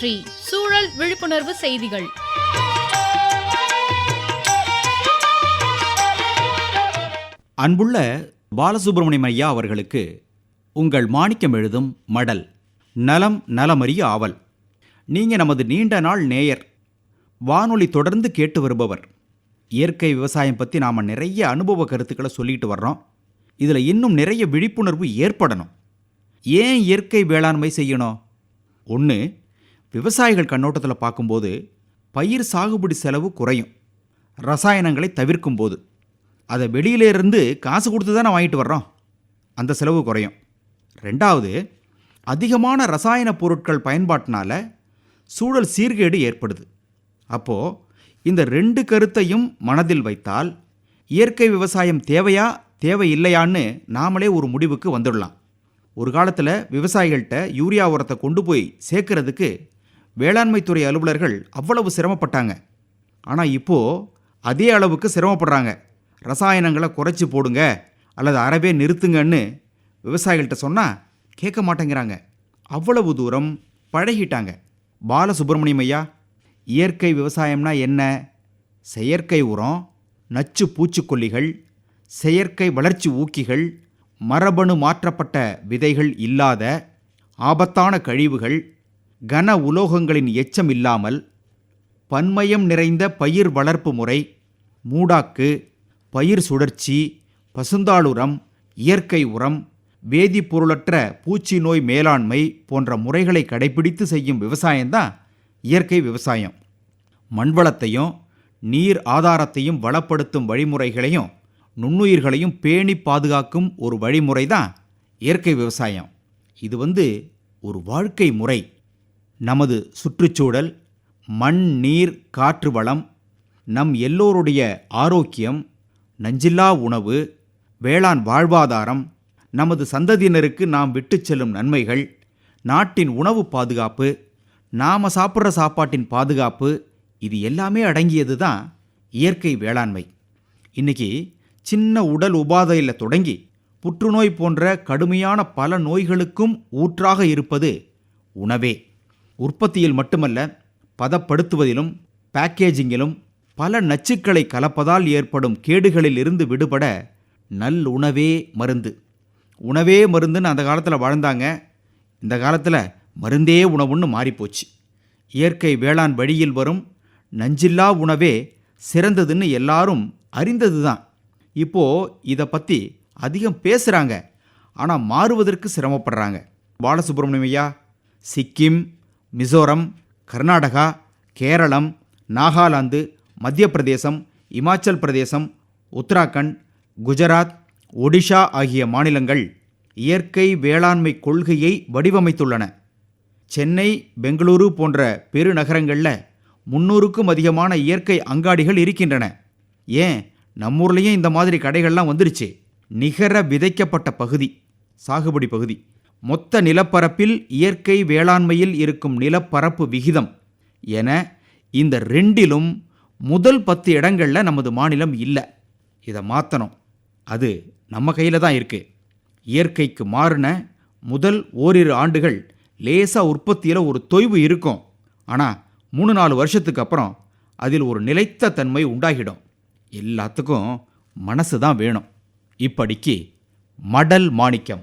சுற்றி சூழல் விழிப்புணர்வு செய்திகள். அன்புள்ள பாலசுப்ரமணியம் ஐயா அவர்களுக்கு உங்கள் மாணிக்கம் எழுதும் மடல் நலம் நலமறிய ஆவல். நீங்கள் நமது நீண்ட நாள் நேயர் வானொலி தொடர்ந்து கேட்டு வருபவர். இயற்கை விவசாயம் பற்றி நாம் நிறைய அனுபவ கருத்துக்களை சொல்லிட்டு வர்றோம். இதில் இன்னும் நிறைய விழிப்புணர்வு ஏற்படணும். ஏன் இயற்கை வேளாண்மை செய்யணும்? ஒன்று விவசாயிகள் கண்ணோட்டத்தில் பார்க்கும்போது பயிர் சாகுபடி செலவு குறையும். ரசாயனங்களை தவிர்க்கும் போது. அதை வெளியிலேருந்து காசு கொடுத்து தானே வாங்கிட்டு வர்றோம். அந்த செலவு குறையும். ரெண்டாவது அதிகமான ரசாயன பொருட்கள் பயன்பாட்டினால சூழல் சீர்கேடு ஏற்படுது. அப்போது இந்த ரெண்டு கருத்தையும் மனதில் வைத்தால் இயற்கை விவசாயம் தேவையா தேவையில்லையான்னு நாமளே ஒரு முடிவுக்கு வந்துடலாம். ஒரு காலத்தில் விவசாயிகள்கிட்ட யூரியா உரத்தை கொண்டு போய் சேர்க்கறதுக்கு வேளாண்மைத்துறை அலுவலர்கள் அவ்வளவு சிரமப்பட்டாங்க. ஆனால் இப்போது அதே அளவுக்கு சிரமப்படுறாங்க. ரசாயனங்களை குறைச்சி போடுங்க அல்லது அறவே நிறுத்துங்கன்னு விவசாயிகள்கிட்ட சொன்னால் கேட்க மாட்டேங்கிறாங்க. அவ்வளவு தூரம் பழகிட்டாங்க. பாலசுப்ரமணியம் ஐயா இயற்கை விவசாயம்னா என்ன? செயற்கை உரம் நச்சு பூச்சிக்கொல்லிகள் செயற்கை வளர்ச்சி ஊக்கிகள் மரபணு மாற்றப்பட்ட விதைகள் இல்லாத ஆபத்தான கழிவுகள் கன உலோகங்களின் எச்சம் இல்லாமல் பன்மயம் நிறைந்த பயிர் வளர்ப்பு முறை மூடாக்கு பயிர் சுழற்சி பசுந்தாளுரம் இயற்கை உரம் வேதிப்பொருளற்ற பூச்சி நோய் மேலாண்மை போன்ற முறைகளை கடைபிடித்து செய்யும் விவசாயம்தான் இயற்கை விவசாயம். மண்வளத்தையும் நீர் ஆதாரத்தையும் வளப்படுத்தும் வழிமுறைகளையும் நுண்ணுயிர்களையும் பேணி பாதுகாக்கும் ஒரு வழிமுறை தான் இயற்கை விவசாயம். இது வந்து ஒரு வாழ்க்கை முறை. நமது சுற்றுச்சூழல் மண் நீர் காற்று வளம் நம் எல்லோருடைய ஆரோக்கியம் நஞ்சில்லா உணவு வேளாண் வாழ்வாதாரம் நமது சந்ததியினருக்கு நாம் விட்டுச் செல்லும் நன்மைகள் நாட்டின் உணவு பாதுகாப்பு நாம் சாப்பிட்ற சாப்பாட்டின் பாதுகாப்பு இது எல்லாமே அடங்கியது தான் இயற்கை வேளாண்மை. இன்னைக்கு சின்ன உடல் உபாதையில் தொடங்கி புற்றுநோய் போன்ற கடுமையான பல நோய்களுக்கும் ஊற்றாக இருப்பது உணவே. உற்பத்தியில் மட்டுமல்ல பதப்படுத்துவதிலும் பேக்கேஜிங்கிலும் பல நச்சுக்களை கலப்பதால் ஏற்படும் கேடுகளில் இருந்து விடுபட நல் உணவே மருந்து. உணவே மருந்துன்னு அந்த காலத்தில் வாழ்ந்தாங்க. இந்த காலத்தில் மருந்தே உணவுன்னு மாறிப்போச்சு. இயற்கை வேளாண் வழியில் வரும் நஞ்சில்லா உணவே சிறந்ததுன்னு எல்லாரும் அறிந்தது தான் இப்போது இதை பற்றி அதிகம் பேசுகிறாங்க ஆனால் மாறுவதற்கு சிரமப்படுறாங்க. பாலசுப்ரமணியம் ஐயா சிக்கிம் மிசோரம் கர்நாடகா கேரளம் நாகாலாந்து மத்திய பிரதேசம் இமாச்சல் பிரதேசம் உத்தராகண்ட் குஜராத் ஒடிஷா ஆகிய மாநிலங்கள் இயற்கை வேளாண்மை கொள்கையை வடிவமைத்துள்ளன. சென்னை பெங்களூரு போன்ற பெருநகரங்களில் முன்னூறுக்கும் அதிகமான இயற்கை அங்காடிகள் இருக்கின்றன. ஏன்? நம்மூர்லேயும் இந்த மாதிரி கடைகள்லாம் வந்துருச்சு. நிகர விதைக்கப்பட்ட பகுதி சாகுபடி பகுதி. மொத்த நிலப்பரப்பில் இயற்கை வேளாண்மையில் இருக்கும் நிலப்பரப்பு விகிதம் என இந்த ரெண்டிலும் முதல் பத்து இடங்களில் நமது மாநிலம் இல்லை. இதை மாற்றணும் அது நம்ம கையில் தான் இருக்குது இயற்கைக்கு மாறின முதல் ஓரிரு ஆண்டுகள் லேசாக உற்பத்தியில் ஒரு தொய்வு இருக்கும். ஆனால் மூணு நாலு வருஷத்துக்கு அப்புறம் அதில் ஒரு நிலைத்த தன்மை உண்டாகிடும். எல்லாத்துக்கும் மனசு தான் வேணும். இப்படிக்கு மடல் மாணிக்கம்.